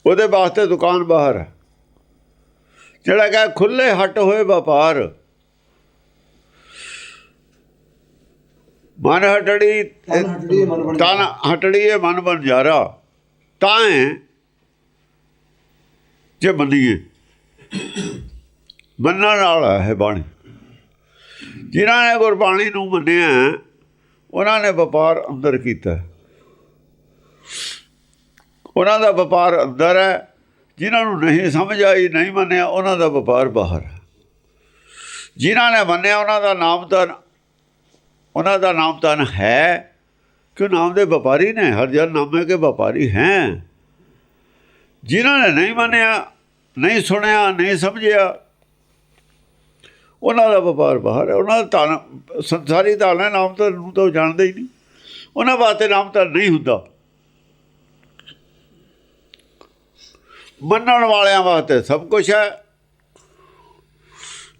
ਉਹਦੇ ਵਾਸਤੇ ਦੁਕਾਨ ਬਾਹਰ ਹੈ। ਜਿਹੜਾ ਕਹੇ ਖੁੱਲੇ ਹੱਟ ਹੋਏ ਵਪਾਰ। ਮਨ ਹਟੜੀ ਤਨ ਹਟੜੀਏ ਮਨ ਬਣ ਜਾਰਾ। ਤਾਂ ਹੈ ਜੇ ਮੰਨੀਏ। ਮੰਨਣ ਵਾਲਾ ਹੈ ਬਾਣੀ। ਜਿਨ੍ਹਾਂ ਨੇ ਗੁਰਬਾਣੀ ਨੂੰ ਮੰਨਿਆ ਉਹਨਾਂ ਨੇ ਵਪਾਰ ਅੰਦਰ ਕੀਤਾ। ਉਹਨਾਂ ਦਾ ਵਪਾਰ ਅੰਦਰ ਹੈ। ਜਿਨ੍ਹਾਂ ਨੂੰ ਨਹੀਂ ਸਮਝ ਆਈ, ਨਹੀਂ ਮੰਨਿਆ, ਉਹਨਾਂ ਦਾ ਵਪਾਰ ਬਾਹਰ ਹੈ। ਜਿਨ੍ਹਾਂ ਨੇ ਮੰਨਿਆ, ਉਹਨਾਂ ਦਾ ਨਾਮ ਤਾਂ ਉਹਨਾਂ ਦਾ ਨਾਮ ਤਾਂ ਹੈ। ਕਿ ਨਾਮ ਦੇ ਵਪਾਰੀ ਨੇ? ਹਰ ਜਨ ਨਾਮੇ ਕੇ ਵਪਾਰੀ ਹੈ। ਜਿਨ੍ਹਾਂ ਨੇ ਨਹੀਂ ਮੰਨਿਆ, ਨਹੀਂ ਸੁਣਿਆ, ਨਹੀਂ ਸਮਝਿਆ, ਉਹਨਾਂ ਦਾ ਵਪਾਰ ਬਾਹਰ ਹੈ। ਉਹਨਾਂ ਦਾ ਧਨ ਸੰਸਾਰੀ ਧਨ ਹੈ, ਨਾਮ ਤਾਂ ਨੂੰ ਤਾਂ ਉਹ ਜਾਣਦੇ ਹੀ ਨਹੀਂ। ਉਹਨਾਂ ਵਾਸਤੇ ਨਾਮ ਤਾਂ ਨਹੀਂ ਹੁੰਦਾ। ਮੰਨਣ ਵਾਲਿਆਂ ਵਾਸਤੇ ਸਭ ਕੁਝ ਹੈ।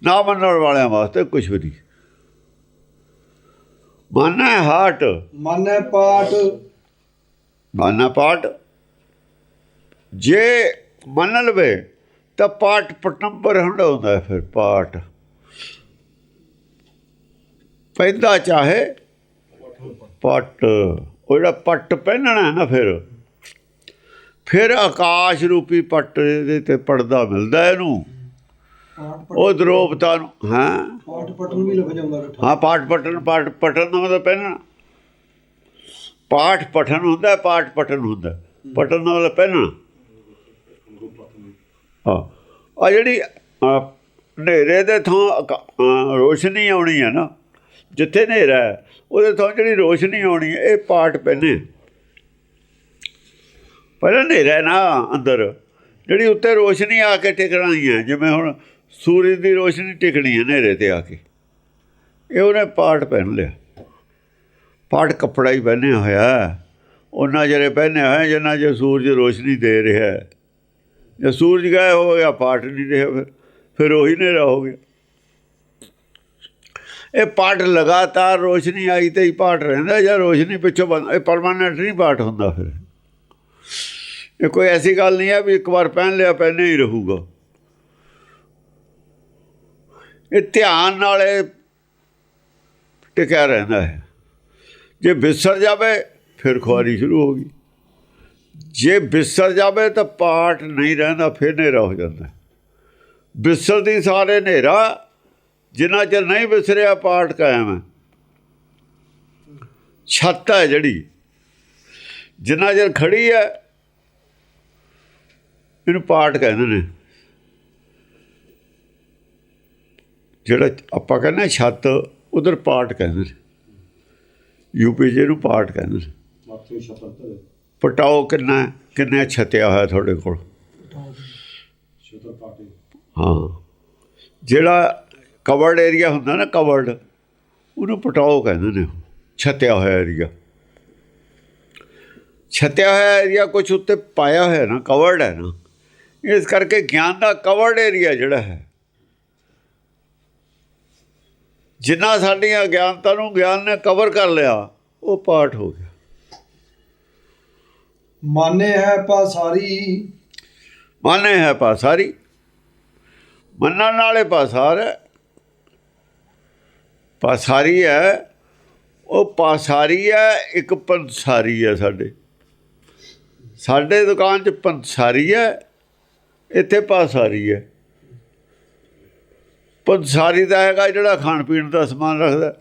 ਨਾ ਮੰਨਣ ਵਾਲਿਆਂ ਵਾਸਤੇ ਕੁਝ ਵੀ ਨਹੀਂ। ਮਨ ਹੈ ਹਾਰਟ ਮਨ ਪਾਟ। ਮਾਨਾ ਪਾਠ ਜੇ ਮੰਨ ਲਵੇ ਤਾਂ ਪਾਠ ਪਟੰਬਰ ਹੰਡਾਉਂਦਾ ਹੈ ਫਿਰ ਪਾਠ। ਪੈਦਾ ਚਾਹੇ ਪਟ। ਉਹ ਜਿਹੜਾ ਪੱਟ ਪਹਿਨਣਾ ਹੈ ਨਾ ਫਿਰ ਫਿਰ ਆਕਾਸ਼ ਰੂਪੀ ਪੱਟ ਦੇ ਤੇ ਪਰਦਾ ਮਿਲਦਾ ਇਹਨੂੰ। ਉਹ ਦਰੋਪਤਾ ਨੂੰ ਹਾਂ? ਪਾਟ ਪਟਨ ਵੀ ਲੱਗ ਜਾਂਦਾ ਹਾਂ ਪਾਠ ਪਠਨ ਪਾਠ ਪਠਨ ਦਾ ਮਤਲਬ ਪਹਿਨਣਾ ਪਾਠ ਪਠਨ ਹੁੰਦਾ ਪਾਠ ਪਠਨ ਹੁੰਦਾ। ਪਠਨ ਦਾ ਮਤਲਬ ਪਹਿਨਣਾ ਹਾਂ। ਆ ਜਿਹੜੀ ਹਨੇਰੇ ਦੇ ਥਾਂ ਰੋਸ਼ਨੀ ਆਉਣੀ ਹੈ ਨਾ ਜਿੱਥੇ ਹਨੇਰਾ ਹੈ ਉਹਦੇ ਥਾਂ ਜਿਹੜੀ ਰੋਸ਼ਨੀ ਆਉਣੀ ਹੈ ਇਹ ਪਾਠ ਪਹਿਨੇ ਪਹਿਲਾਂ ਹਨੇਰਾ ਨਾ ਅੰਦਰ। ਜਿਹੜੀ ਉੱਤੇ ਰੋਸ਼ਨੀ ਆ ਕੇ ਟਿਕਣਾ ਹੀ ਹੈ ਜਿਵੇਂ ਹੁਣ ਸੂਰਜ ਦੀ ਰੋਸ਼ਨੀ ਟਿਕਣੀ ਹੈ ਹਨੇਰੇ ਤੇ ਆ ਕੇ। ਇਹ ਉਹਨੇ ਪਾਠ ਪਹਿਨ ਲਿਆ। ਪਾਠ ਕੱਪੜਾ ਹੀ ਪਹਿਨਿਆ ਹੋਇਆ। ਉਹਨਾਂ ਜਿਹੜੇ ਪਹਿਨਿਆ ਹੋਇਆ, ਜਿੰਨਾ ਜੇ ਸੂਰਜ ਰੋਸ਼ਨੀ ਦੇ ਰਿਹਾ ਹੈ। ਜੇ ਸੂਰਜ ਗਾਇਬ ਹੋ ਗਿਆ ਪਾਠ ਨਹੀਂ ਰਿਹਾ, ਫਿਰ ਫਿਰ ਉਹੀ ਹਨੇਰਾ ਹੋ ਗਿਆ। ਇਹ ਪਾਠ ਲਗਾਤਾਰ ਰੋਸ਼ਨੀ ਆਈ ਤੇ ਹੀ ਪਾਠ ਰਹਿੰਦਾ, ਜਾਂ ਰੋਸ਼ਨੀ ਪਿੱਛੋਂ ਬੰਦ ਇਹ ਪਰਮਾਨੈਂਟ ਨਹੀਂ ਪਾਠ ਹੁੰਦਾ ਫਿਰ। ਇਹ ਕੋਈ ਐਸੀ ਗੱਲ ਨਹੀਂ ਹੈ ਵੀ ਇੱਕ ਵਾਰ ਪਹਿਨ ਲਿਆ, ਪਹਿਨੇ ਹੀ ਰਹੂਗਾ। ਇਹ ਧਿਆਨ ਨਾਲ ਇਹ ਟਿਕਿਆ ਰਹਿੰਦਾ ਹੈ। ਜੇ ਵਿਸਰ ਜਾਵੇ, ਫਿਰ ਖੁਆਰੀ ਸ਼ੁਰੂ ਹੋ ਗਈ। ਜੇ ਵਿਸਰ ਜਾਵੇ ਤਾਂ ਪਾਠ ਨਹੀਂ ਰਹਿੰਦਾ, ਫਿਰ ਹਨੇਰਾ ਹੋ ਜਾਂਦਾ ਹੈ। ਵਿਸਰਦੀ ਸਾਰੇ ਹਨੇਰਾ, ਜਿੰਨਾ ਚਿਰ ਨਹੀਂ ਵਿਸਰਿਆ, ਪਾਠ ਕਾਇਮ ਹੈ। ਛੱਤ ਹੈ ਜਿਹੜੀ, ਜਿੰਨਾ ਚਿਰ ਖੜੀ ਹੈ ਇਹਨੂੰ ਪਾਠ ਕਹਿੰਦੇ ਨੇ। ਜਿਹੜਾ ਆਪਾਂ ਕਹਿੰਦੇ ਛੱਤ ਉਧਰ ਪਾਠ ਕਹਿੰਦੇ ਨੇ। ਯੂਪੀ ਜੇ ਨੂੰ ਪਾਠ ਕਹਿੰਦੇ ਨੇ। ਪਟਾਓ ਕਿੰਨਾ? ਕਿੰਨਾ ਛੱਤਿਆ ਹੋਇਆ ਤੁਹਾਡੇ ਕੋਲ? ਹਾਂ। ਜਿਹੜਾ ਕਵਰਡ ਏਰੀਆ ਹੁੰਦਾ ਨਾ ਕਵਰਡ ਉਹਨੂੰ ਪਟਾਓ ਕਹਿੰਦੇ ਨੇ। ਛੱਤਿਆ ਹੋਇਆ ਏਰੀਆ ਛੱਤਿਆ ਹੋਇਆ ਏਰੀਆ ਕੁਝ ਉੱਤੇ ਪਾਇਆ ਹੋਇਆ ਨਾ ਕਵਰਡ ਹੈ ਨਾ। ਇਸ ਕਰਕੇ ਗਿਆਨ ਦਾ ਕਵਰਡ ਏਰੀਆ ਜਿਹੜਾ ਹੈ। ਜਿੰਨਾ ਸਾਡੀਆਂ ਗਿਆਨਤਾ ਨੂੰ ਗਿਆਨ ਨੇ ਕਵਰ ਕਰ ਲਿਆ ਉਹ ਪਾਠ ਹੋ ਗਿਆ। ਮਾਨੇ ਹੈ ਪਾਸਾਰੀ ਮਾਨੇ ਹੈ ਪਾਸਾਰੀ ਮੰਨਣ ਵਾਲੇ ਪਾਸਾਰ ਹੈ। ਪਾਸਾਰੀ ਹੈ। ਉਹ ਪਾਸਾਰੀ ਹੈ ਇੱਕ ਪੰਸਾਰੀ ਹੈ ਸਾਡੇ। ਸਾਡੇ ਦੁਕਾਨ 'ਚ ਪੰਸਾਰੀ ਹੈ। ਇੱਥੇ ਪਾਸਾਰੀ ਹੈ। ਪੰਸਾਰੀ ਦਾ ਹੈਗਾ ਜਿਹੜਾ ਖਾਣ ਪੀਣ ਦਾ ਸਮਾਨ ਰੱਖਦਾ।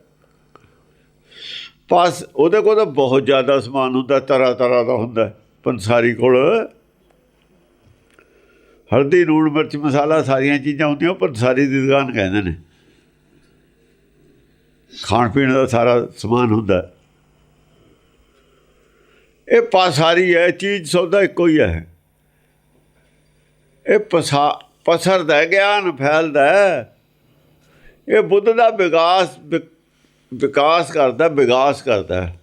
ਪਾਸ ਉਹਦੇ ਕੋਲ ਤਾਂ ਬਹੁਤ ਜ਼ਿਆਦਾ ਸਮਾਨ ਹੁੰਦਾ, ਤਰ੍ਹਾਂ ਤਰ੍ਹਾਂ ਦਾ ਹੁੰਦਾ ਪੰਸਾਰੀ ਕੋਲ। ਹਲਦੀ, ਲੂਣ, ਮਿਰਚ, ਮਸਾਲਾ ਸਾਰੀਆਂ ਚੀਜ਼ਾਂ ਹੁੰਦੀਆਂ, ਉਹ ਪੰਸਾਰੀ ਦੀ ਦੁਕਾਨ ਕਹਿੰਦੇ ਨੇ। ਖਾਣ ਪੀਣ ਦਾ ਸਾਰਾ ਸਮਾਨ ਹੁੰਦਾ ਇਹ ਪਾਸਾਰੀ ਹੈ ਚੀਜ਼ ਸੌਦਾ ਇੱਕੋ ਹੀ ਹੈ। ਇਹ ਪਸਾ ਪਸਰਦਾ ਗਿਆਨ ਫੈਲਦਾ ਇਹ ਬੁੱਧ ਦਾ ਵਿਕਾਸ ਵਿ- ਵਿਕਾਸ ਕਰਦਾ ਵਿਕਾਸ ਕਰਦਾ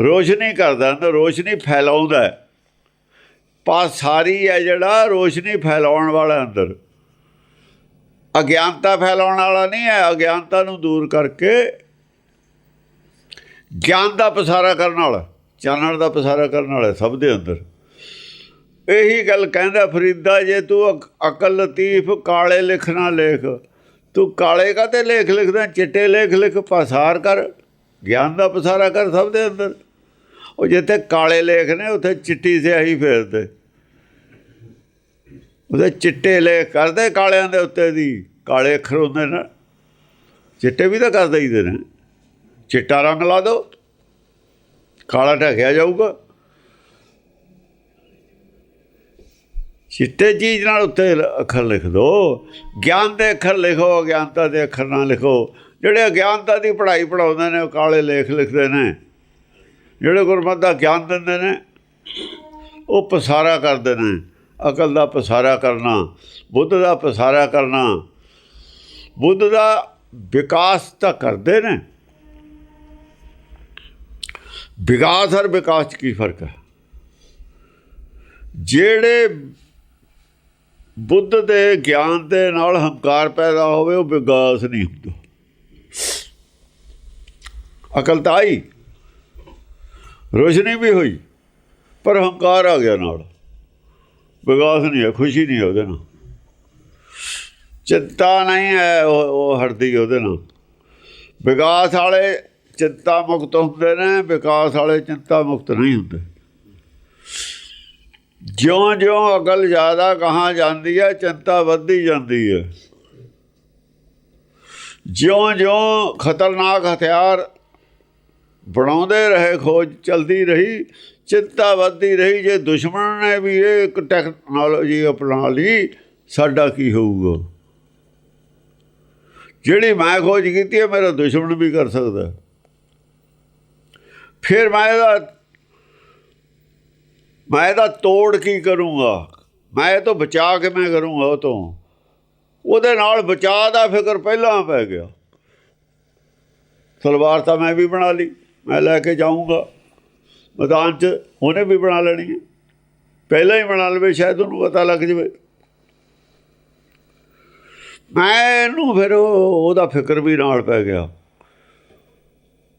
ਰੋਸ਼ਨੀ ਕਰਦਾ ਨਾ ਰੋਸ਼ਨੀ ਫੈਲਾਉਂਦਾ ਹੈ। ਪਾਸਾਰੀ ਹੈ ਜਿਹੜਾ, ਰੋਸ਼ਨੀ ਫੈਲਾਉਣ ਵਾਲਾ ਅੰਦਰ। ਅਗਿਆਨਤਾ ਫੈਲਾਉਣ ਵਾਲਾ ਨਹੀਂ ਹੈ, ਅਗਿਆਨਤਾ ਨੂੰ ਦੂਰ ਕਰਕੇ ਗਿਆਨ ਦਾ ਪਸਾਰਾ ਕਰਨ ਵਾਲਾ, ਚਾਨਣ ਦਾ ਪਸਾਰਾ ਕਰਨ ਵਾਲਾ ਸਭ ਦੇ ਅੰਦਰ। ਇਹੀ ਗੱਲ ਕਹਿੰਦਾ ਫਰੀਦਾ, ਜੇ ਤੂੰ ਅਕ- ਅਕਲ ਲਤੀਫ, ਕਾਲੇ ਲਿਖਣਾ ਲੇਖ। ਤੂੰ ਕਾਲੇ ਕਾਤੇ ਲੇਖ ਲਿਖਦਾ? ਚਿੱਟੇ ਲੇਖ ਲਿਖ, ਪਸਾਰ ਕਰ। ਗਿਆਨ ਦਾ ਪਸਾਰਾ ਕਰ ਸਭ ਦੇ ਅੰਦਰ। ਉਹ ਜਿੱਥੇ ਕਾਲੇ ਲੇਖ ਨੇ, ਉੱਥੇ ਚਿੱਟੀ ਸਿਆਹੀ ਫੇਰਦੇ। ਉਹਦੇ ਚਿੱਟੇ ਲੇਖ ਕਰਦੇ ਕਾਲਿਆਂ ਦੇ ਉੱਤੇ ਦੀ। ਕਾਲੇ ਅੱਖਰ ਹੁੰਦੇ ਨੇ। ਚਿੱਟੇ ਵੀ ਤਾਂ ਕਰ ਦਈਦੇ ਨੇ। ਚਿੱਟਾ ਰੰਗ ਲਾ ਦਿਓ ਕਾਲਾ ਢਕਿਆ ਜਾਊਗਾ। ਚਿੱਟੇ ਚੀਜ਼ ਨਾਲ ਉੱਤੇ ਅੱਖਰ ਲਿਖ ਦੋ। ਗਿਆਨ ਦੇ ਅੱਖਰ ਲਿਖੋ, ਅਗਿਆਨਤਾ ਦੇ ਅੱਖਰ ਨਾ ਲਿਖੋ। ਜਿਹੜੇ ਅਗਿਆਨਤਾ ਦੀ ਪੜ੍ਹਾਈ ਪੜਾਉਂਦੇ ਨੇ, ਉਹ ਕਾਲੇ ਲੇਖ ਲਿਖਦੇ ਨੇ। ਜਿਹੜੇ ਗੁਰਮਤ ਦਾ ਗਿਆਨ ਦਿੰਦੇ ਨੇ, ਉਹ ਪਸਾਰਾ ਕਰਦੇ ਨੇ। ਅਕਲ ਦਾ ਪਸਾਰਾ ਕਰਨਾ, ਬੁੱਧ ਦਾ ਪਸਾਰਾ ਕਰਨਾ। ਬੁੱਧ ਦਾ ਵਿਕਾਸ ਤਾਂ ਕਰਦੇ ਨੇ। ਵਿਕਾਸ ਔਰ ਵਿਕਾਸ 'ਚ ਕੀ ਫ਼ਰਕ ਹੈ? ਜਿਹੜੇ ਬੁੱਧ ਦੇ ਗਿਆਨ ਦੇ ਨਾਲ ਹੰਕਾਰ ਪੈਦਾ ਹੋਵੇ, ਉਹ ਵਿਕਾਸ ਨਹੀਂ ਹੁੰਦਾ। ਅਕਲ ਤਾਂ ਆਈ। ਰੋਸ਼ਨੀ ਵੀ ਹੋਈ, ਪਰ ਹੰਕਾਰ ਆ ਗਿਆ ਨਾਲ। ਵਿਕਾਸ ਨਹੀਂ ਹੈ ਖੁਸ਼ੀ ਨਹੀਂ ਉਹਦੇ ਨਾਲ। ਚਿੰਤਾ ਨਹੀਂ ਹੈ ਉਹ ਉਹ ਹਟਦੀ ਉਹਦੇ ਨਾਲ। ਵਿਕਾਸ ਵਾਲੇ ਚਿੰਤਾ ਮੁਕਤ ਹੁੰਦੇ ਨੇ ਵਿਕਾਸ ਵਾਲੇ ਚਿੰਤਾ ਮੁਕਤ ਨਹੀਂ ਹੁੰਦੇ। ਜਿਉਂ ਜਿਉਂ ਅਕਲ ਜ਼ਿਆਦਾ ਕਹਾਂ ਜਾਂਦੀ ਹੈ, ਚਿੰਤਾ ਵੱਧਦੀ ਜਾਂਦੀ ਹੈ। ਜਿਉਂ ਜਿਉਂ ਖਤਰਨਾਕ ਹਥਿਆਰ ਬਣਾਉਂਦੇ ਰਹੇ, ਖੋਜ ਚਲਦੀ ਰਹੀ, ਚਿੰਤਾ ਵੱਧਦੀ ਰਹੀ, ਜੇ ਦੁਸ਼ਮਣ ਨੇ ਵੀ ਇਹ ਇੱਕ ਟੈਕਨੋਲੋਜੀ ਅਪਣਾ ਲਈ, ਸਾਡਾ ਕੀ ਹੋਊਗਾ? ਜਿਹੜੀ ਮੈਂ ਖੋਜ ਕੀਤੀ ਹੈ, ਮੇਰਾ ਦੁਸ਼ਮਣ ਵੀ ਕਰ ਸਕਦਾ। ਫਿਰ ਮੈਂ ਇਹਦਾ ਮੈਂ ਇਹਦਾ ਤੋੜ ਕੀ ਕਰੂੰਗਾ? ਮੈਂ ਇਹ ਤੋਂ ਬਚਾ ਕੇ ਮੈਂ ਕਰੂੰਗਾ ਉਹ ਤੋਂ। ਉਹਦੇ ਨਾਲ ਬਚਾਅ ਦਾ ਫਿਕਰ ਪਹਿਲਾਂ ਪੈ ਗਿਆ। ਸਲਵਾਰ ਤਾਂ ਮੈਂ ਵੀ ਬਣਾ ਲਈ, ਮੈਂ ਲੈ ਕੇ ਜਾਊਂਗਾ। ਮੈਦਾਨ 'ਚ ਉਹਨੇ ਵੀ ਬਣਾ ਲੈਣੀ ਹੈ। ਪਹਿਲਾਂ ਹੀ ਬਣਾ ਲਵੇ, ਸ਼ਾਇਦ ਉਹਨੂੰ ਪਤਾ ਲੱਗ ਜਾਵੇ। ਮੈਂ ਇਹਨੂੰ ਫਿਰ ਉਹਦਾ ਫਿਕਰ ਵੀ ਨਾਲ ਪੈ ਗਿਆ।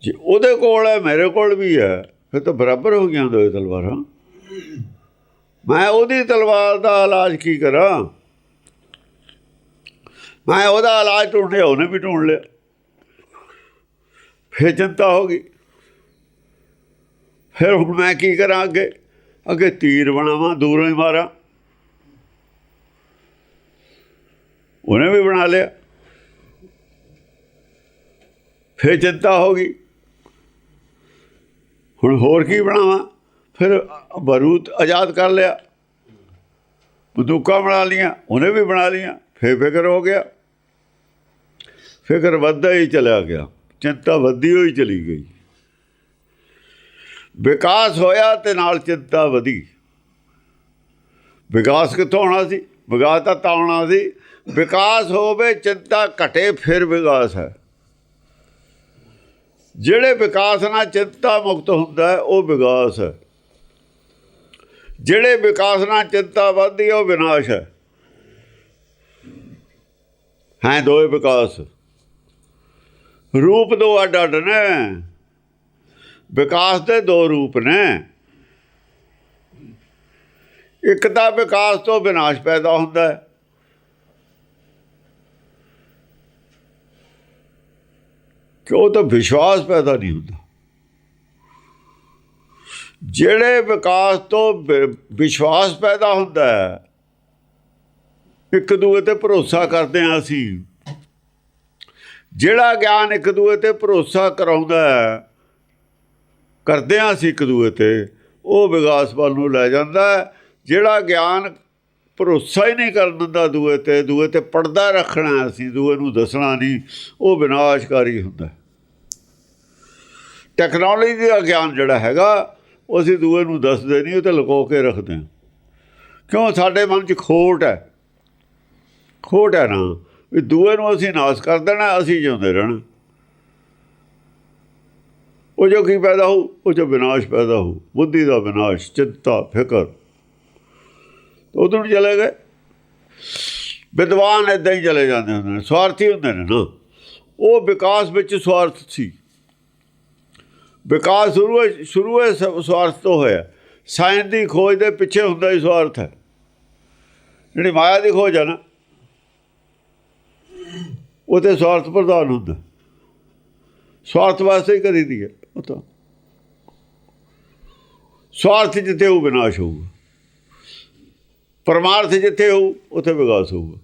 ਜੇ ਉਹਦੇ ਕੋਲ ਹੈ, ਮੇਰੇ ਕੋਲ ਵੀ ਹੈ, ਫਿਰ ਤਾਂ ਬਰਾਬਰ ਹੋ ਗਈਆਂ ਦੋਏ ਤਲਵਾਰਾਂ ਮੈਂ ਉਹਦੀ ਤਲਵਾਰ ਦਾ ਇਲਾਜ ਕੀ ਕਰਾਂ? ਮੈਂ ਉਹਦਾ ਇਲਾਜ ਢੂੰਡਿਆ ਉਹਨੇ ਵੀ ਢੂੰਡ ਲਿਆ। ਫਿਰ ਚਿੰਤਾ ਹੋ ਗਈ। ਫਿਰ ਹੁਣ ਮੈਂ ਕੀ ਕਰਾਂ ਅੱਗੇ? ਅੱਗੇ ਤੀਰ ਬਣਾਵਾਂ, ਦੂਰੋਂ ਹੀ ਮਾਰਾਂ। ਉਹਨੇ ਵੀ ਬਣਾ ਲਿਆ। ਫਿਰ ਚਿੰਤਾ ਹੋ ਗਈ। ਹੁਣ ਹੋਰ ਕੀ ਬਣਾਵਾਂ? ਫਿਰ ਬਰੂਦ ਆਜ਼ਾਦ ਕਰ ਲਿਆ। ਬੰਦੂਕਾਂ ਬਣਾ ਲੀਆਂ ਉਹਨੇ ਵੀ ਬਣਾ ਲੀਆਂ ਫਿਰ ਫਿਕਰ ਹੋ ਗਿਆ। ਫਿਕਰ ਵੱਧਦਾ ਹੀ ਚਲਾ ਗਿਆ, ਚਿੰਤਾ ਵੱਧਦੀ ਹੋਈ ਚਲੀ ਗਈ। ਵਿਕਾਸ ਹੋਇਆ ਤੇ ਨਾਲ ਚਿੰਤਾ ਵਧੀ। ਵਿਕਾਸ ਕਿੱਥੋਂ ਹੋਣਾ ਸੀ? ਵਿਕਾਸ ਤਾਂ ਤਾਂ ਹੋਣਾ ਸੀ। ਵਿਕਾਸ ਹੋਵੇ, ਚਿੰਤਾ ਘਟੇ, ਫਿਰ ਵਿਕਾਸ ਹੈ। ਜਿਹੜੇ ਵਿਕਾਸ ਨਾਲ ਚਿੰਤਾ ਮੁਕਤ ਹੁੰਦਾ ਉਹ ਵਿਕਾਸ ਹੈ। ਜਿਹੜੇ ਵਿਕਾਸ ਨਾਲ ਚਿੰਤਾ ਵੱਧਦੀ ਉਹ ਵਿਨਾਸ਼ ਹੈ। ਹੈ ਦੋਏ ਵਿਕਾਸ। ਰੂਪ ਦੋ ਅੱਡ ਅੱਡ ਨੇ। ਵਿਕਾਸ ਦੇ ਦੋ ਰੂਪ ਨੇ। ਇੱਕ ਤਾਂ ਵਿਕਾਸ ਤੋਂ ਵਿਨਾਸ਼ ਪੈਦਾ ਹੁੰਦਾ ਹੈ। ਕਿ ਉਹ ਤਾਂ ਵਿਸ਼ਵਾਸ ਪੈਦਾ ਨਹੀਂ ਹੁੰਦਾ? ਜਿਹੜੇ ਵਿਕਾਸ ਤੋਂ ਵਿ- ਵਿਸ਼ਵਾਸ ਪੈਦਾ ਹੁੰਦਾ ਹੈ, ਇੱਕ ਦੂਏ ਤੇ ਭਰੋਸਾ ਕਰਦੇ ਹਾਂ ਅਸੀਂ ਜਿਹੜਾ ਗਿਆਨ ਇੱਕ ਦੂਏ ਤੇ ਭਰੋਸਾ ਕਰਾਉਂਦਾ ਹੈ, ਕਰਦੇ ਹਾਂ ਅਸੀਂ ਇੱਕ ਦੂਏ ਤੇ, ਉਹ ਵਿਕਾਸ ਵੱਲ ਨੂੰ ਲੈ ਜਾਂਦਾ ਜਿਹੜਾ ਗਿਆਨ ਭਰੋਸਾ ਹੀ ਨਹੀਂ ਕਰਨ ਦਿੰਦਾ ਦੂਏ ਤੇ ਦੂਏ ਤੇ ਪਰਦਾ ਰੱਖਣਾ ਅਸੀਂ, ਦੂਏ ਨੂੰ ਦੱਸਣਾ ਨਹੀਂ, ਉਹ ਵਿਨਾਸ਼ਕਾਰੀ ਹੁੰਦਾ ਹੈ। ਟੈਕਨੋਲੋਜੀ ਦਾ ਗਿਆਨ ਜਿਹੜਾ ਹੈਗਾ ਉਹ ਅਸੀਂ ਦੂਏ ਨੂੰ ਦੱਸਦੇ ਨਹੀਂ, ਉਹ ਤਾਂ ਲੁਕੋ ਕੇ ਰੱਖਦੇ ਹਾਂ। ਕਿਉਂ? ਸਾਡੇ ਮਨ 'ਚ ਖੋਟ ਹੈ। ਖੋਟ ਹੈ ਨਾ, ਵੀ ਦੂਏ ਨੂੰ ਅਸੀਂ ਨਾਸ ਕਰ ਦੇਣਾ, ਅਸੀਂ ਜਿਉਂਦੇ ਰਹਿਣਾ। ਉਹ ਜੋ ਕੀ ਪੈਦਾ ਹੋ ਉਹ ਜੋ ਵਿਨਾਸ਼ ਪੈਦਾ ਹੋ ਬੁੱਧੀ ਦਾ ਵਿਨਾਸ਼, ਚਿੰਤਾ, ਫਿਕਰ ਉਦੋਂ ਨੂੰ ਚਲੇ ਗਏ। ਵਿਦਵਾਨ ਇਦਾਂ ਹੀ ਚਲੇ ਜਾਂਦੇ ਹੁੰਦੇ ਨੇ, ਸਵਾਰਥੀ ਹੁੰਦੇ ਨੇ ਨਾ। ਉਹ ਵਿਕਾਸ ਵਿੱਚ ਸਵਾਰਥ ਸੀ। ਵਿਕਾਸ ਸ਼ੁਰੂ ਸ਼ੁਰੂ ਹੈ ਸਵਾਰਥ ਤੋਂ ਹੋਇਆ। ਸਾਇੰਸ ਦੀ ਖੋਜ ਦੇ ਪਿੱਛੇ ਹੁੰਦਾ ਹੀ ਸਵਾਰਥ ਹੈ। ਜਿਹੜੀ ਮਾਇਆ ਦੀ ਖੋਜ ਹੈ ਨਾ, ਉਹ ਤੇ ਸਵਾਰਥ ਪ੍ਰਧਾਨ ਹੁੰਦਾ। ਸਵਾਰਥ ਵਾਸਤੇ ਹੀ ਕਰੀ ਦੀ ਹੈ, ਉਹ ਤਾਂ। ਸਵਾਰਥ ਜਿੱਥੇ ਉਹ ਵਿਨਾਸ਼ ਹੋਊਗਾ। ਪਰਮਾਰਥ ਜਿੱਥੇ ਹੋਊ, ਉੱਥੇ ਵਿਕਾਸ ਹੋਊਗਾ।